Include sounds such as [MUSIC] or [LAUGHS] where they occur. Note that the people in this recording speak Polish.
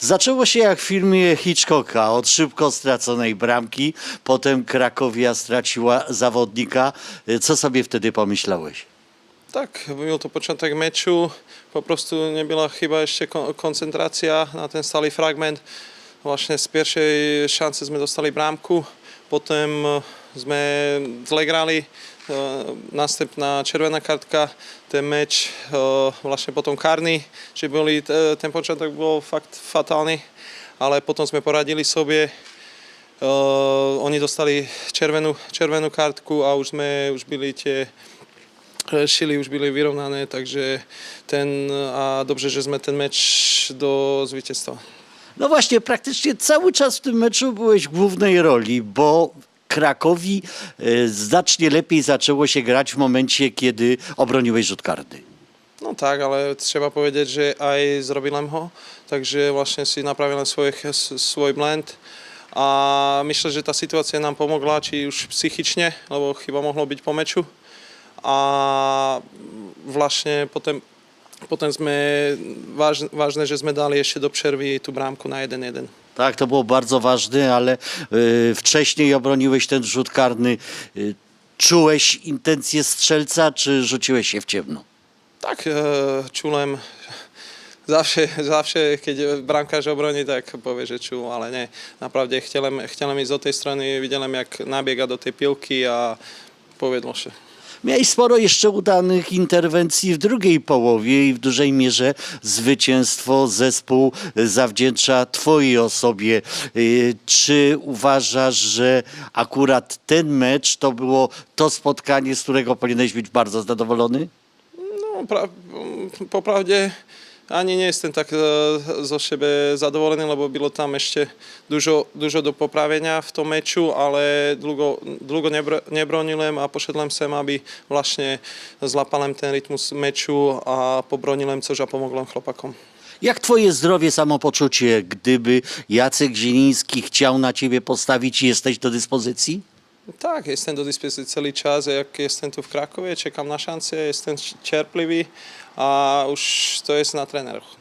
Zaczęło się jak w filmie Hitchcocka, od szybko straconej bramki, potem Krakowia straciła zawodnika. Co sobie wtedy pomyślałeś? Tak, był to początek meczu, po prostu nie była chyba jeszcze ko- koncentracja na ten stali fragment. Właśnie z pierwszej szansy sme dostali bramku, potem e, sme zle grali, e, następna czerwona kartka, ten mecz e, właśnie potom karny, že boli, ten początek był fakt fatálny, ale potom sme poradili sobie, oni dostali červenú, červenú kartku a už sme, už byli tie šily už byli vyrovnané, takže ten, a dobrze, że sme ten mecz do zwycięstwa. No właśnie, praktycznie cały czas w tym meczu byłeś w głównej roli, bo Krakowi e, znacznie lepiej zaczęło się grać w momencie, kiedy obroniłeś rzut karny. No tak, ale trzeba powiedzieć, że aj zrobiłem ho, takže właśnie si naprawiłem swój, swój blend a myślę, że ta sytuacja nam pomogła, czy już psychicznie, lebo chyba mogło być po meczu. A właśnie potem, potem sme, ważne, ważne, że sme dali jeszcze do przerwy tu bramku na 1-1. Tak, to było bardzo ważne, ale e, wcześniej obroniłeś ten rzut karny. E, Czułeś intencje strzelca, czy rzuciłeś się w ciemno? Tak, e, čulem [LAUGHS] zawsze, zawsze keď bramkarz obroni, tak powie, że czuł, ale nie. Naprawdę chciałem, chciałem iść do tej strony, widziałem jak nabiega do tej piłki a povedlo się. Miałeś sporo jeszcze udanych interwencji w drugiej połowie i w dużej mierze zwycięstwo zespół zawdzięcza Twojej osobie. Y, Czy uważasz, że akurat ten mecz to było to spotkanie, z którego powinieneś być bardzo zadowolony? No, pra, po pravde ani nie jestem tak e, zo siebie zadowolony, lebo bylo tam ešte dużo, dużo do popravenia v tom meču, ale dlho nebr, nebronilem a pošedlem sem, aby vlastne zlapalem ten rytmus meču a pobronilem, což a pomoglem chlopakom. Jak Twoje zdrowie, samopoczucie, gdyby Jacek Zieliński chciał na Ciebie postawić, jesteś do dyspozycji? Tak, jestem do dyspozycji cały czas, jak jestem tu w Krakowie, czekam na szansę, jestem cierpliwy, a už to jest na trenerach.